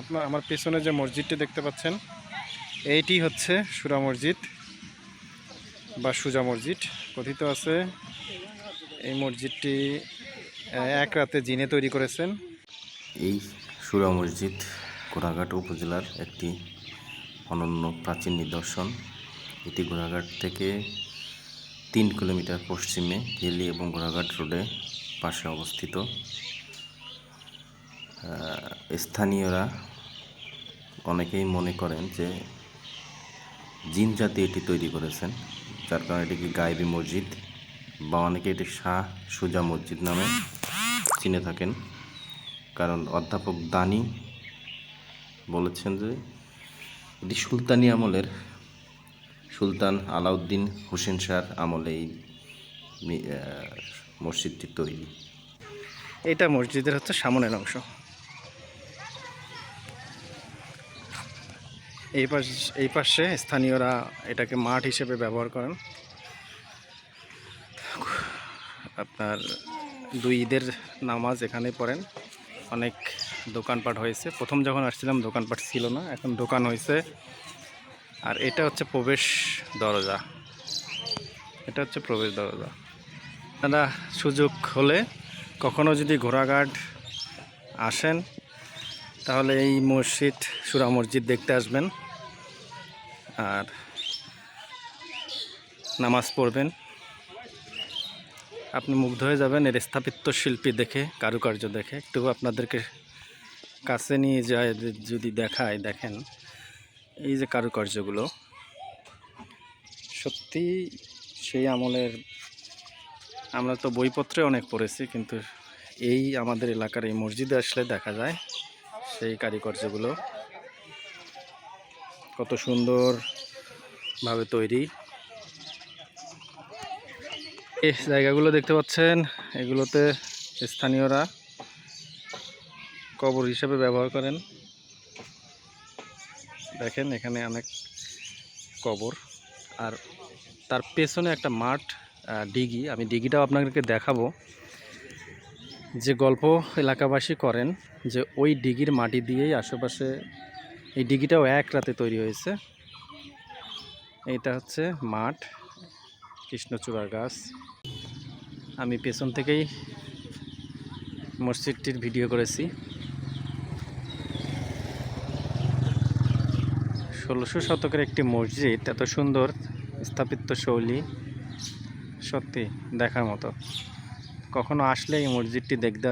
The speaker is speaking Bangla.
আপনার আমার পেছনে যে মসজিদটি দেখতে পাচ্ছেন, এইটি হচ্ছে সুরা মসজিদ বা সুজা মসজিদ। কথিত আছে, এই মসজিদটি এক রাতে জিনে তৈরি করেছেন। এই সুরা মসজিদ ঘোড়াঘাট উপজেলার একটি অনন্য প্রাচীন নিদর্শন। এটি ঘোড়াঘাট থেকে তিন কিলোমিটার পশ্চিমে হিলি এবং ঘোড়াঘাট রোডে পাশে অবস্থিত। স্থানীয়রা অনেকেই মনে করেন যে জিন জাতি এটি তৈরি করেছেন, যার কারণে এটিকে গায়েবী মসজিদ বা অনেকে এটি শাহ সুজা মসজিদ নামে চিনে থাকেন। কারণ অধ্যাপক দানি বলেছেন যে এটি সুলতানি আমলের, সুলতান আলাউদ্দিন হোসেন শাহর আমলে এই মসজিদটি তৈরি। এটা মসজিদের হচ্ছে সামনের অংশ। এই পাশ, এই পাশে স্থানীয়রা এটাকে মাঠ হিসেবে ব্যবহার করেন। আপনার দুই ঈদের নামাজ এখানে পড়েন। অনেক দোকানপাট হয়েছে। প্রথম যখন আসছিলাম, দোকানপাট ছিল না, এখন দোকান হয়েছে। আর এটা হচ্ছে প্রবেশ দরজা। এটা হচ্ছে প্রবেশ দরজা। আপনারা সুযোগ হলে কখনো যদি ঘোড়াঘাট আসেন, তাহলে এই মসজিদ, সুরা মসজিদ দেখতে আসবেন। আর নামাজ পড়বেন। আপনি মুগ্ধ হয়ে যাবেন এর স্থাপিত্য শিল্পী দেখে, কারুকার্য দেখে। একটু আপনাদেরকে কাছে নিয়ে যায়, যদি দেখায়, দেখেন। এই যে কারুকার্যগুলো, সত্যি সেই আমলের, আমরা তো বইপত্রে অনেক পড়েছি, কিন্তু এই আমাদের এলাকার এই মসজিদে আসলে দেখা যায় সেই কারিকর্যগুলো। কত সুন্দরভাবে তৈরি। এই জায়গাগুলো দেখতে পাচ্ছেন, এগুলোতে স্থানীয়রা কবর হিসেবে ব্যবহার করেন। দেখেন এখানে অনেক কবর। আর তার পেছনে একটা মাঠ ডিগি। আমি ডিগিটাও আপনাদেরকে দেখাবো। যে গল্প এলাকাবাসী করেন যে ওই ডিগির মাটি দিয়েই আশেপাশে এই ডিগিটাও এক রাতে তৈরি হয়েছে। এটা হচ্ছে মাঠ, কৃষ্ণচূড়া গাছ। আমি পেছন থেকেই মসজিদটির ভিডিও করেছি। ষোলোশো শতকের একটি মসজিদ, এত সুন্দর স্থাপিত্য শৈলী, সত্যি দেখার মতো। কখনো আসলে এই মসজিদটি দেখতে